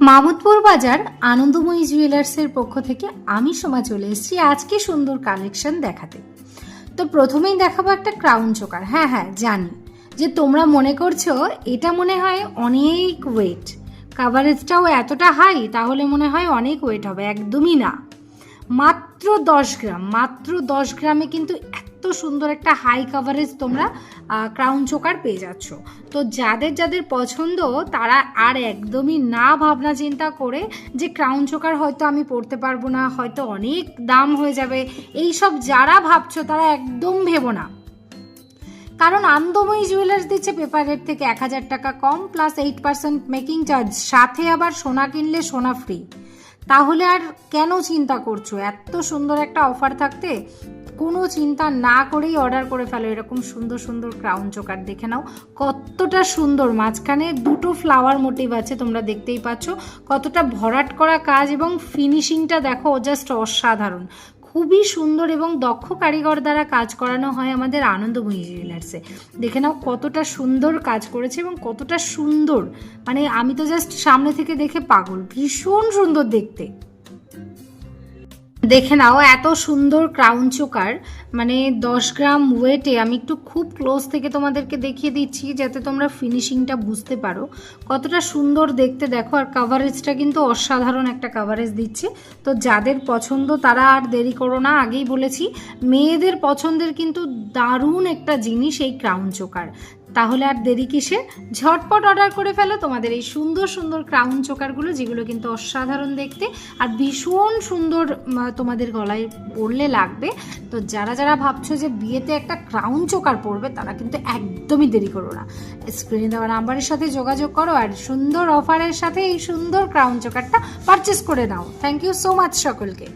মামুদপুর বাজার আনন্দময়ী জুয়েলার্সের পক্ষ থেকে আমি সোমা চলে এসেছি আজকে সুন্দর কালেকশন দেখাতে। তো প্রথমেই দেখাবো একটা ক্রাউন চোকার হ্যাঁ হ্যাঁ জানি। যে তোমরা মনে করছ এটা মনে হয় অনেক ওয়েট কাভারেজটাও এতটা হাই তাহলে মনে হয় অনেক ওয়েট হবে। একদমই না। মাত্র দশ গ্রাম, মাত্র দশ গ্রামে কিন্তু এত সুন্দর একটা হাই কাভারেজ তোমরা ক্রাউন চোকার পেয়ে যাচ্ছ। তো যাদের যাদের পছন্দ, তারা আর একদমই না ভাবনা চিন্তা করে যে ক্রাউন চোকার হয়তো আমি পড়তে পারব না, হয়তো অনেক দাম হয়ে যাবে এই সব যারা ভাবছ তারা একদম ভেবো না। কারণ আনন্দময়ী জুয়েলার্স দিচ্ছে পেপার রেট থেকে এক হাজার টাকা কম plus eight percent making charge সাথে আবার সোনা কিনলে সোনা ফ্রি তাহলে আর কেন চিন্তা করছ? এত সুন্দর একটা অফার থাকতে কোনো চিন্তা না করেই অর্ডার করে ফেলো। এরকম সুন্দর সুন্দর ক্রাউন চোকার দেখে নাও। কতটা সুন্দর, মাঝখানে দুটো ফ্লাওয়ার মোটিভ আছে তোমরা দেখতেই পাচ্ছ। কতটা ভরাট করা কাজ এবং ফিনিশিংটা দেখো জাস্ট অসাধারণ। খুবই সুন্দর এবং দক্ষ কারিগর দ্বারা কাজ করানো হয় আমাদের আনন্দময়ী জুয়েলার্সে দেখে নাও কতটা সুন্দর কাজ করেছে এবং কতটা সুন্দর। মানে আমি তো জাস্ট সামনে থেকে দেখে পাগল। ভীষণ সুন্দর দেখতে। দেখে নাও, এত সুন্দর ক্রাউন চোকার মানে দশ গ্রাম ওয়েটে আমি একটু খুব ক্লোজ থেকে তোমাদেরকে দেখিয়ে দিচ্ছি যাতে তোমরা ফিনিশিংটা বুঝতে পারো। কতটা সুন্দর দেখতে দেখো, আর কাভারেজটা কিন্তু অসাধারণ একটা কাভারেজ দিচ্ছে। তো যাদের পছন্দ তারা আর দেরি করো না, আগেই বলেছি, মেয়েদের পছন্দের কিন্তু দারুণ একটা জিনিস এই ক্রাউন চোকার। তাহলে আর দেরি কিসে? ঝটপট অর্ডার করে ফেলো তোমাদের এই সুন্দর সুন্দর ক্রাউন চোকারগুলো, যেগুলো কিন্তু অসাধারণ দেখতে আর ভীষণ সুন্দর তোমাদের গলায় পরলে লাগবে। তো যারা যারা ভাবছ যে বিয়েতে একটা ক্রাউন চোকার পরবে, তারা কিন্তু একদমই দেরি করো না। স্ক্রিনে দেওয়া নাম্বারের সাথে যোগাযোগ করো আর সুন্দর অফারের সাথে এই সুন্দর ক্রাউন চোকারটা পারচেস করে নাও। থ্যাংক ইউ সো মাচ সকলকে।